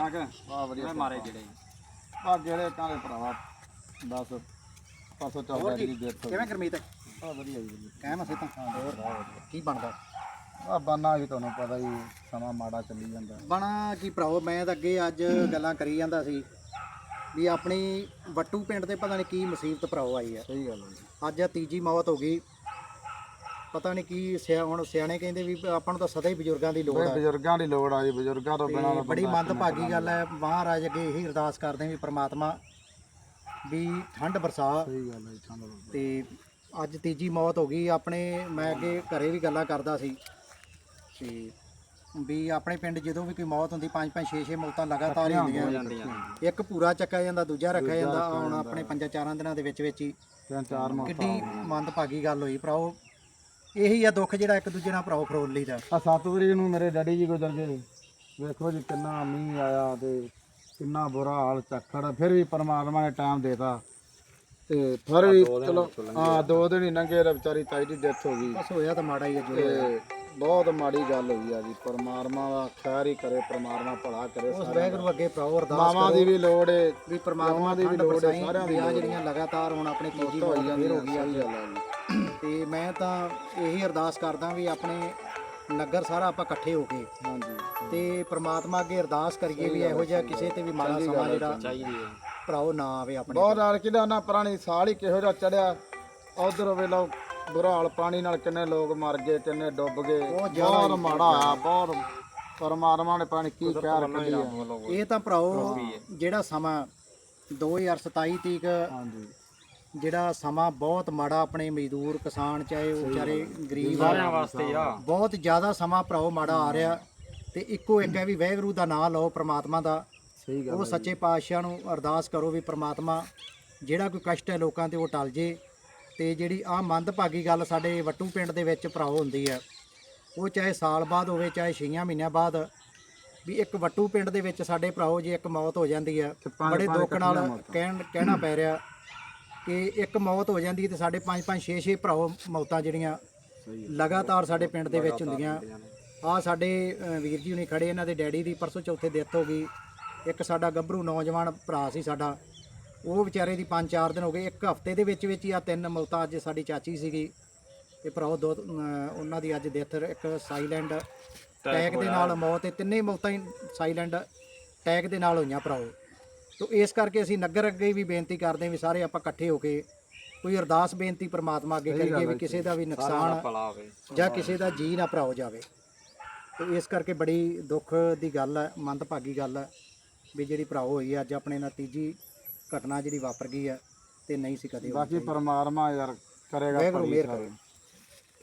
ਠਾਕ ਵਾਹ ਵਧੀਆ ਮਾਰੇ ਜਿਹੜੇ ਆ। ਜਿਹੜੇ ਕਾਲੇ ਭਰਾਵਾ ਬਸ ਪਰਸੋਂ ਚੱਲਦਾ ਜੀ ਦੇਖ ਕਿਵੇਂ ਗਰਮੀਤ ਆ ਵਧੀਆ ਜੀ ਕਹਿਮ ਅਸੀਂ ਤਾਂ ਕੀ ਬਣਦਾ? ਆ ਬਾਨਾ ਵੀ ਤੁਹਾਨੂੰ ਪਤਾ ਹੀ ਸਮਾਂ ਮਾੜਾ ਚੱਲੀ ਜਾਂਦਾ। ਬਣਾ ਕੀ ਭਰਾਓ ਮੈਂ ਤਾਂ ਅੱਗੇ ਅੱਜ ਗੱਲਾਂ ਕਰੀ ਜਾਂਦਾ ਸੀ ਵੀ ਆਪਣੀ ਵੱਟੂ ਪਿੰਡ ਤੇ ਪਤਾ ਨਹੀਂ ਕੀ ਮੁਸੀਬਤ ਭਰਾਓ ਆਈ ਆ। ਸਹੀ ਗੱਲ ਹੈ ਜੀ। ਅੱਜ ਆ ਤੀਜੀ ਮੌਤ ਹੋ ਗਈ। ਪਤਾ ਨਹੀਂ ਕੀ ਸਿਆ ਹੁਣ ਸਿਆਣੇ ਕਹਿੰਦੇ ਵੀ ਆਪਾਂ ਨੂੰ ਤਾਂ ਸਦਾ ਹੀ ਬਜ਼ੁਰਗਾਂ ਦੀ ਲੋੜ ਆ। ਬਜ਼ੁਰਗਾਂ ਦੀ ਲੋੜ ਆ ਜੀ ਬਜ਼ੁਰਗਾਂ ਤੋਂ ਬਿਨਾਂ ਤੇ ਬੜੀ ਮੰਦਭਾਗੀ ਗੱਲ ਹੈ ਮਹਾਰਾਜ ਅੱਗੇ ਇਹੀ ਅਰਦਾਸ ਕਰਦੇ ਵੀ ਪ੍ਰਮਾਤਮਾ ਵੀ ਠੰਡ ਬਰਸਾ। ਸਹੀ ਗੱਲ ਹੈ ਠੰਡ। ਤੇ ਅੱਜ ਤੀਜੀ ਮੌਤ ਹੋ ਗਈ ਆਪਣੇ ਮੈਂ ਅੱਗੇ ਘਰੇ ਵੀ ਗੱਲਾਂ ਕਰਦਾ ਸੀ। ਤੇ ਵੀ ਆਪਣੇ ਪਿੰਡ ਜਦੋਂ ਵੀ ਕੋਈ ਮੌਤ ਹੁੰਦੀ ਪੰਜ ਪੰਜ ਛੇ ਛੇ ਮੌਤਾਂ ਲਗਾਤਾਰ ਹੀ ਹੁੰਦੀਆਂ। ਇੱਕ ਪੂਰਾ ਚੱਕਿਆ ਜਾਂਦਾ ਦੂਜਾ ਰੱਖਿਆ ਜਾਂਦਾ ਹੁਣ ਆਪਣੇ ਪੰਜਾਂ ਚਾਰਾਂ ਦਿਨਾਂ ਦੇ ਵਿੱਚ ਵਿੱਚ ਹੀ। ਤਿੰਨ ਚਾਰ ਮੌਤਾਂ ਕਿੱਡੀ ਮੰਦਭਾਗੀ ਗੱਲ ਹੋਈ ਭਰਾਓ। ਇਹੀ ਆ ਦੁੱਖ ਜਿਹੜਾ ਇੱਕ ਦੂਜੇ ਨਾਲ ਭਰਾਓ ਫਰੋਲ ਲਈਦਾ। ਆ 7 ਤਰੀਕ ਨੂੰ ਮੇਰੇ ਡੈਡੀ ਜੀ ਗੁਜ਼ਰ ਗਏ। ਵੇਖੋ ਜੀ ਕਿੰਨਾ ਮੀਂਹ ਆਇਆ ਤੇ ਕਿੰਨਾ ਬੁਰਾ ਹਾਲ ਚੱਕੜ ਫਿਰ ਵੀ ਪਰਮਾਤਮਾ ਨੇ ਟਾਈਮ ਦੇਤਾ। ਤੇ ਫਿਰ ਵੀ ਚਲੋ ਹਾਂ ਦੋ ਦਿਨ ਹੀ ਲੰਘੇ ਤੇ ਵਿਚਾਰੀ ਤਾਈ ਦੀ ਡੈਥ ਹੋ ਗਈ। ਬਸ ਹੋਇਆ ਤਾਂ ਮਾੜਾ ਹੀ ਆ ਜੋ ਤੇ ਬਹੁਤ ਮਾੜੀ ਗੱਲ ਹੋਈ ਆ ਜੀ। ਪਰਮਾਤਮਾ ਦਾ ਖੈਰ ਹੀ ਕਰੇ ਪਰਮਾਤਮਾ ਭਲਾ ਕਰੇ ਉਸ ਸਾਰਿਆਂ ਵੈਗਰੂ ਅੱਗੇ ਭਰਾਓ ਦਾ। ਅਰਦਾਸ ਮਾਵਾਂ ਦੀ ਵੀ ਲੋੜ ਏ ਵੀ ਪ੍ਰਮਾਤਮਾ ਦੀ ਵੀ ਲੋੜ ਹੈ, ਸਾਰਿਆਂ ਦੀ ਹੈ। ਜਿਹੜੀਆਂ ਲਗਾਤਾਰ ਹੁਣ ਆਪਣੇ ਤੀਜੀ ਜਾਂਦੀ ਫੇਰ ਹੋ ਆ, ਗਈ ਆ ਸਹੀ ਗੱਲ ਆ ਜੀ। ਮੈਂ ਤਾਂ ਇਹੀ ਅਰਦਾਸ ਕਰਦਾ ਵੀ ਆਪਣੇ ਨਗਰ ਸਾਰਾ ਆਪਾਂ ਇਕੱਠੇ ਹੋ ਕੇ ਹਾਂਜੀ। ਤੇ ਪ੍ਰਮਾਤਮਾ ਅੱਗੇ ਅਰਦਾਸ ਕਰੀਏ ਵੀ ਇਹੋ ਜਿਹਾ ਕਿਸੇ ਤੇ ਵੀ ਮਾੜਾ ਸਮਾਂ ਜਿਹੜਾ ਚਾਹੀਦੀ ਹੈ। ਭਰਾਓ ਨਾ ਆਵੇ ਆਪਣੇ ਬਹੁਤ ਨਾਲ ਕਿਦਾ ਨਾ ਪੁਰਾਣੀ ਸਾਲ ਹੀ ਕਿਹੋ ਜਿਹਾ ਚੜਿਆ ਉਧਰ ਵੇਲੋ ਬੁਰਾ ਹਾਲ ਪਾਣੀ ਨਾਲ ਕਿੰਨੇ ਲੋਕ ਮਰ ਗਏ ਕਿੰਨੇ ਡੁੱਬ ਗਏ। ਬਹੁਤ ਮਾੜਾ ਆ ਬਹੁਤ ਪਰਮਾਤਮਾ ਨੇ ਪਾਣੀ ਕੀ ਕਹਿ ਰੱਖੀ ਆ ਇਹ ਤਾਂ ਭਰਾਓ ਜਿਹੜਾ ਸਮਾਂ 2027 ਤੀਕ ਹਾਂਜੀ। ਜਿਹੜਾ ਸਮਾਂ ਬਹੁਤ ਮਾੜਾ ਆਪਣੇ ਮਜ਼ਦੂਰ ਕਿਸਾਨ ਚਾਹੇ ਉਹ ਵਿਚਾਰੇ ਗਰੀਬ ਆ। ਸਾਰਿਆਂ ਵਾਸਤੇ ਆ। ਬਹੁਤ ਜ਼ਿਆਦਾ ਸਮਾਂ ਭਰਾਓ ਮਾੜਾ ਆ ਰਿਹਾ। ਤੇ ਇੱਕੋ ਇੱਕ ਹੈ ਵੀ ਵਾਹਿਗੁਰੂ ਦਾ ਨਾਮ ਲਓ ਪ੍ਰਮਾਤਮਾ ਦਾ। ਸਹੀ ਗੱਲ ਉਹ ਸੱਚੇ ਪਾਤਸ਼ਾਹ ਨੂੰ ਅਰਦਾਸ ਕਰੋ ਵੀ ਪ੍ਰਮਾਤਮਾ ਜਿਹੜਾ ਕੋਈ ਕਸ਼ਟ ਹੈ ਲੋਕਾਂ ਤੇ ਉਹ ਟਲ ਜੇ। ਤੇ ਜਿਹੜੀ ਆ ਮੰਦਭਾਗੀ ਗੱਲ ਸਾਡੇ ਵੱਟੂ ਪਿੰਡ ਦੇ ਵਿੱਚ ਭਰਾਓ ਹੁੰਦੀ ਹੈ ਉਹ ਚਾਹੇ ਸਾਲ ਬਾਅਦ ਹੋਵੇ ਚਾਹੇ 6 ਮਹੀਨਿਆਂ ਬਾਅਦ ਵੀ ਇੱਕ ਵੱਟੂ ਪਿੰਡ ਦੇ ਵਿੱਚ ਸਾਡੇ ਭਰਾਓ ਜੇ ਇੱਕ ਮੌਤ ਹੋ ਜਾਂਦੀ ਹੈ ਬੜੇ ਦੁੱਖ ਨਾਲ। ਕਹਿਣ ਕਹਿਣਾ ਪੈ ਰਿਹਾ। ਕਿ ਇੱਕ ਮੌਤ ਹੋ ਜਾਂਦੀ ਤੇ ਸਾਡੇ 5 5 6 6 ਭਰਾਓ ਮੌਤਾਂ ਜਿਹੜੀਆਂ ਲਗਾਤਾਰ ਸਾਡੇ ਪਿੰਡ ਦੇ ਵਿੱਚ ਹੁੰਦੀਆਂ। ਆ ਸਾਡੇ ਵੀਰ ਜੀ ਹੁਣੀ ਖੜੇ ਇਹਨਾਂ ਦੇ ਡੈਡੀ ਦੀ ਪਰਸੋਂ ਚੌਥੇ ਡੈਥ ਹੋ ਗਈ। ਇੱਕ ਸਾਡਾ ਗੱਭਰੂ ਨੌਜਵਾਨ ਭਰਾ ਸੀ ਸਾਡਾ। ਉਹ ਵਿਚਾਰੇ ਦੀ 5-4 ਦਿਨ ਹੋ ਗਏ। ਇੱਕ ਹਫ਼ਤੇ ਦੇ ਵਿੱਚ ਵਿੱਚ ਹੀ ਆ ਤਿੰਨ ਮੌਤਾਂ ਅੱਜ ਸਾਡੀ ਚਾਚੀ ਸੀਗੀ ਤੇ ਭਰਾਓ ਦੋ ਉਹਨਾਂ ਦੀ ਅੱਜ ਡੈਥ ਇੱਕ ਸਾਈਲੈਂਡ ਟੈਗ ਦੇ ਨਾਲ ਮੌਤ ਤੇ ਤਿੰਨੇ ਮੌਤਾਂ ਹੀ ਸਾਈਲੈਂਡ ਟੈਗ ਦੇ ਨਾਲ ਹੋਈਆਂ ਭਰਾਓ। ਤੋ ਇਸ ਕਰਕੇ ਅਸੀਂ ਨਗਰ ਅੱਗੇ ਵੀ ਬੇਨਤੀ ਕਰਦੇ ਹਾਂ ਵੀ ਸਾਰੇ ਆਪਾਂ ਇਕੱਠੇ ਹੋ ਕੇ ਕੋਈ ਅਰਦਾਸ ਬੇਨਤੀ ਪ੍ਰਮਾਤਮਾ ਅੱਗੇ ਕਰੀਏ ਵੀ ਕਿਸੇ ਦਾ ਵੀ ਨੁਕਸਾਨ ਜਾਂ ਕਿਸੇ ਦਾ ਜੀ ਨਾ ਭਰਾਓ ਜਾਵੇ। ਤੇ ਇਸ ਕਰਕੇ ਬੜੀ ਦੁੱਖ ਦੀ ਗੱਲ ਹੈ ਮੰਦਭਾਗੀ ਗੱਲ ਹੈ ਵੀ ਜਿਹੜੀ ਭਰਾਓ ਹੋਈ ਹੈ ਅੱਜ ਆਪਣੇ ਨਾਲ ਤੀਜੀ ਘਟਨਾ ਜਿਹੜੀ ਵਾਪਰ ਗਈ ਹੈ ਤੇ ਨਹੀਂ ਸੀ ਕਦੇ ਬਾਕੀ ਪਰਮਾਤਮਾ ਯਾਰ ਕਰੇਗਾ ਵਾਹਿਗੁਰੂ ਮਿਹਰ ਕਰੇ।